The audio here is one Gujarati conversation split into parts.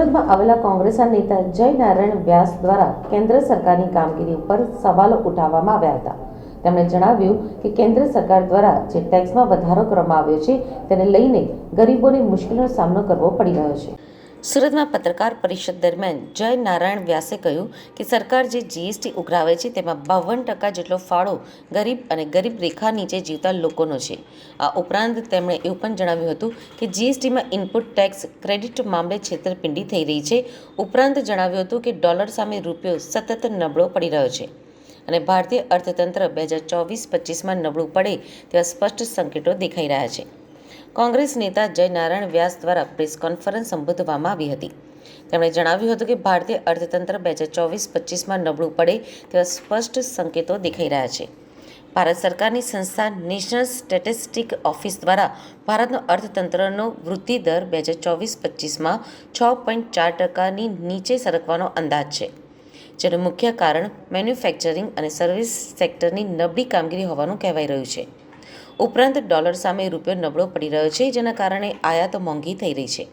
સુરતમાં આવેલા કોંગ્રેસના નેતા જય નારાયણ વ્યાસ દ્વારા કેન્દ્ર સરકારની કામગીરી ઉપર સવાલો ઉઠાવવામાં આવ્યા હતા. તેમણે જણાવ્યું કે કેન્દ્ર સરકાર દ્વારા જે ટેક્સમાં વધારો કરવામાં આવ્યો છે, તેને લઈને ગરીબોને મુશ્કેલીનો સામનો કરવો પડી રહ્યો છે. સુરતમાં પત્રકાર પરિષદ દરમિયાન જય નારાયણ વ્યાસે કહ્યું કે સરકાર જે જીએસટી ઉઘરાવે છે, તેમાં બાવન ટકા જેટલો ફાળો ગરીબ અને ગરીબ રેખા નીચે જીવતા લોકોનો છે. આ ઉપરાંત તેમણે એવું પણ જણાવ્યું હતું કે જીએસટીમાં ઇનપુટ ટેક્સ ક્રેડિટ મામલે છેતરપિંડી થઈ રહી છે. ઉપરાંત જણાવ્યું હતું કે ડોલર સામે રૂપિયો સતત નબળો પડી રહ્યો છે અને ભારતીય અર્થતંત્ર બે હજાર ચોવીસ પચીસમાં નબળું પડે તેવા સ્પષ્ટ સંકેતો દેખાઈ રહ્યા છે. કોંગ્રેસ નેતા જય નારાયણ વ્યાસ દ્વારા પ્રેસ કોન્ફરન્સ સંબોધવામાં આવી હતી. તેમણે જણાવ્યું હતું કે ભારતીય અર્થતંત્ર બે હજાર ચોવીસ પચીસમાં નબળું પડે તેવા સ્પષ્ટ સંકેતો દેખાઈ રહ્યા છે. ભારત સરકારની સંસ્થા નેશનલ સ્ટેટિસ્ટિક ઓફિસ દ્વારા ભારતનો અર્થતંત્રનો વૃદ્ધિ દર બે હજાર ચોવીસ પચીસમાં છ પોઈન્ટ ચાર ટકાની નીચે સરકવાનો અંદાજ છે. જેનું મુખ્ય કારણ મેન્યુફેક્ચરિંગ અને સર્વિસ સેક્ટરની નબળી કામગીરી હોવાનું કહેવાઈ રહ્યું છે. ઉપરાંત ડોલર સામે રૂપિયો નબળો પડી રહ્યો છે, જેના કારણે આયાત મોંઘી થઈ રહી છે.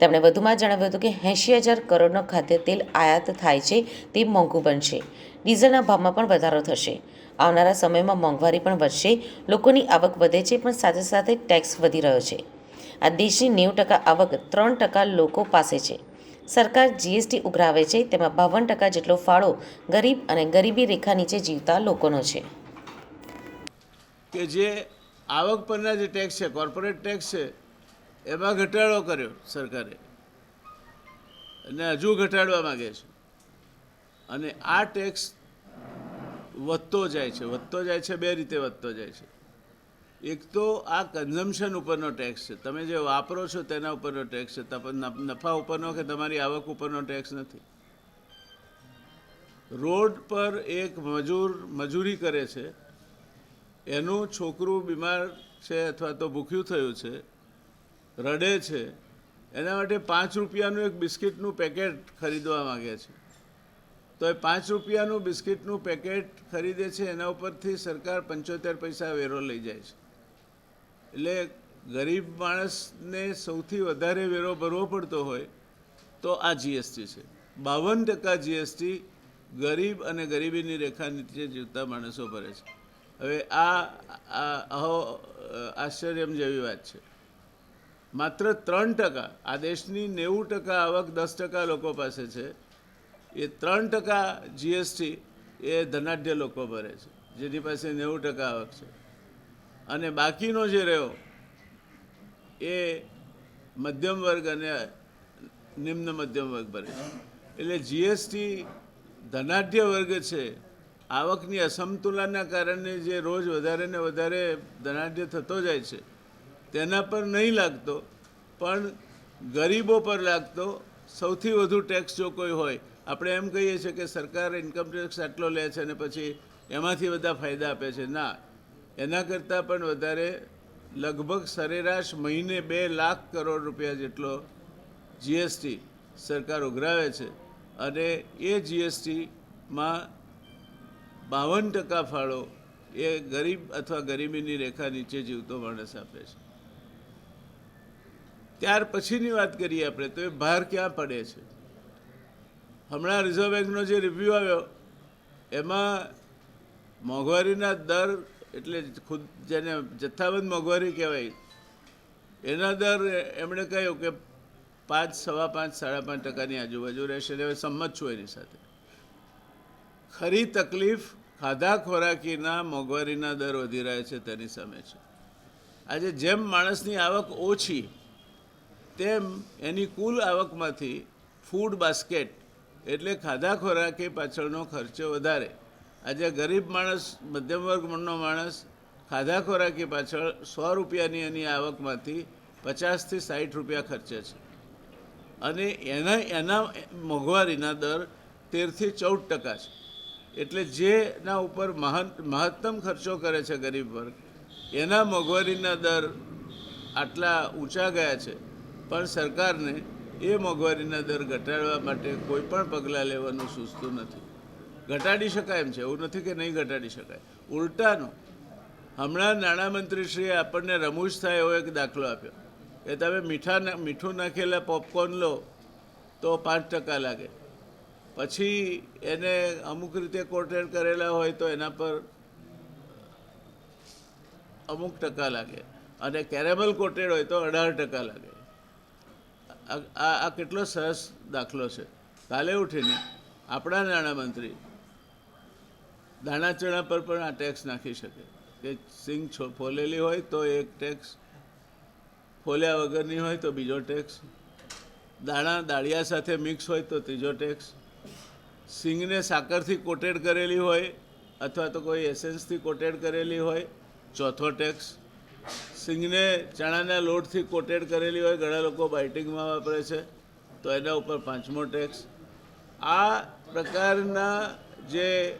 તેમણે વધુમાં જણાવ્યું હતું કે એંશી હજાર કરોડનો ખાદ્ય તેલ આયાત થાય છે, તે મોંઘું બનશે. ડીઝલના ભાવમાં પણ વધારો થશે. આવનારા સમયમાં મોંઘવારી પણ વધશે. લોકોની આવક વધે છે, પણ સાથે સાથે ટેક્સ વધી રહ્યો છે. આ દેશની નેવું ટકા આવક ત્રણ ટકા લોકો પાસે છે. સરકાર જીએસટી ઉઘરાવે છે, તેમાં બાવન ટકા જેટલો ફાળો ગરીબ અને ગરીબી રેખા નીચે જીવતા લોકોનો છે. કે જે આવક પરના જે ટેક્સ છે કોર્પોરેટ ટેક્સ છે, એમાં ઘટાડો કર્યો સરકારે. અને હજુ ઘટાડવા માગે છે. અને આ ટેક્સ વધતો જાય છે, વધતો જાય છે, બે રીતે વધતો જાય છે. એક તો આ કન્ઝમ્પશન ઉપરનો ટેક્સ છે. તમે જે વાપરો છો તેના ઉપરનો ટેક્સ છે. નફા ઉપરનો કે તમારી આવક ઉપરનો ટેક્સ નથી. રોડ પર એક મજૂર, મજૂરી કરે છે. એનું છોકરું બીમાર છે અથવા તો ભૂખ્યું થયું છે, રડે છે, એના માટે પાંચ રૂપિયાનું એક બિસ્કિટનું પેકેટ ખરીદવા માગે છે. તો એ પાંચ રૂપિયાનું બિસ્કિટનું પેકેટ ખરીદે છે, એના ઉપરથી સરકાર પંચોતેર પૈસા વેરો લઈ જાય છે. એટલે ગરીબ માણસને સૌથી વધારે વેરો ભરવો પડતો હોય તો આ જીએસટી છે. બાવન ટકા જીએસટી ગરીબ અને ગરીબીની રેખા નીચે જીવતા માણસો ભરે છે. હવે આ અહો, આશ્ચર્યમ જેવી વાત છે. માત્ર ત્રણ ટકા, આ દેશની નેવું ટકા આવક દસ ટકા લોકો પાસે છે. એ ત્રણ ટકા જીએસટી એ ધનાઢ્ય લોકો ભરે છે, જેની પાસે નેવું ટકા આવક છે. અને બાકીનો જે રહ્યો, એ મધ્યમ વર્ગ અને નિમ્ન મધ્યમ વર્ગ ભરે છે. એટલે જીએસટી ધનાઢ્ય વર્ગ છે આવકની અસમતુલનના કારણે જે રોજ વધારે ને વધારે ધનાઢ્ય થતો જાય છે, તેના પર નહીં લાગતો, પણ ગરીબો પર લાગતો સૌથી વધુ ટેક્સ જો કોઈ હોય, આપણે એમ કહીએ છીએ કે સરકાર ઇન્કમ ટેક્સ આટલો લે છે અને પછી એમાંથી બધા ફાયદા આપે છે. ના, એના કરતાં પણ વધારે લગભગ સરેરાશ મહિને બે લાખ કરોડ રૂપિયા જેટલો જીએસટી સરકાર ઉઘરાવે છે અને એ જીએસટીમાં બાવન ટકા ફાળો એ ગરીબ અથવા ગરીબીની રેખા નીચે જીવતો માણસ આપે છે. ત્યાર પછીની વાત કરીએ આપણે, તો એ ભાર ક્યાં પડે છે? હમણાં રિઝર્વ બેંકનો જે રિવ્યૂ આવ્યો, એમાં મોંઘવારીના દર એટલે ખુદ જેને જથ્થાબંધ મોંઘવારી કહેવાય, એના દર એમણે કહ્યું કે પાંચ, સવા પાંચ, સાડા પાંચ ટકાની આજુબાજુ રહેશે. હવે સંમત છું એની સાથે. ખરી તકલીફ ખાધા ખોરાકીના મોંઘવારીના દર વધી રહ્યા છે તેની સામે છે. આજે જેમ માણસની આવક ઓછી, તેમ એની કુલ આવકમાંથી ફૂડ બાસ્કેટ એટલે ખાધા ખોરાકી પાછળનો ખર્ચો વધારે. આજે ગરીબ માણસ, મધ્યમ વર્ગનો માણસ ખાધા ખોરાકી પાછળ સો રૂપિયાની એની આવકમાંથી પચાસથી સાઠ રૂપિયા ખર્ચે છે. અને એના એના મોંઘવારીના દર તેરથી ચૌદ ટકા છે. એટલે જેના ઉપર મહત્તમ ખર્ચો કરે છે ગરીબ વર્ગ, એના મોંઘવારીના દર આટલા ઊંચા ગયા છે. પણ સરકારને એ મોંઘવારીના દર ઘટાડવા માટે કોઈ પણ પગલાં લેવાનું સૂચતું નથી. ઘટાડી શકાય એમ છે, એવું નથી કે નહીં ઘટાડી શકાય. ઉલટાનું, હમણાં નાણામંત્રીશ્રીએ આપણને રમૂજ થાય એવો એક દાખલો આપ્યો. કે તમે મીઠા મીઠું નાખેલા પોપકોર્ન લો તો પાંચ ટકા લાગે. પછી એને અમુક રીતે કોર્ટેડ કરેલા હોય તો એના પર અમુક ટકા લાગે. અને કેરેમલ કોટેડ હોય તો અઢાર ટકા લાગે. આ આ કેટલો સરસ દાખલો છે. કાલે ઉઠીને આપણા નાણામંત્રી દાણા ચણા પર પણ આ ટેક્સ નાખી શકે. કે સિંગ ફોલેલી હોય તો એક ટેક્સ ફોલ્યા વગરની હોય તો બીજો ટેક્સ દાણા દાળિયા સાથે મિક્સ હોય તો ત્રીજો ટેક્સ સિંગને સાકરથી કોટેડ કરેલી હોય અથવા તો કોઈ એસેન્સથી કોટેડ કરેલી હોય, ચોથો ટેક્સ. સિંગને ચણાના લોટથી કોટેડ કરેલી હોય, ઘણા લોકો બાઇટિંગમાં વાપરે છે, તો એના ઉપર પાંચમો ટેક્સ. આ પ્રકારના જે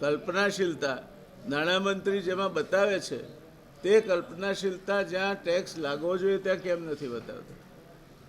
કલ્પનાશીલતા નાણામંત્રી જેમાં બતાવે છે, તે કલ્પનાશીલતા જ્યાં ટેક્સ લાગવો જોઈએ ત્યાં કેમ નથી બતાવતા?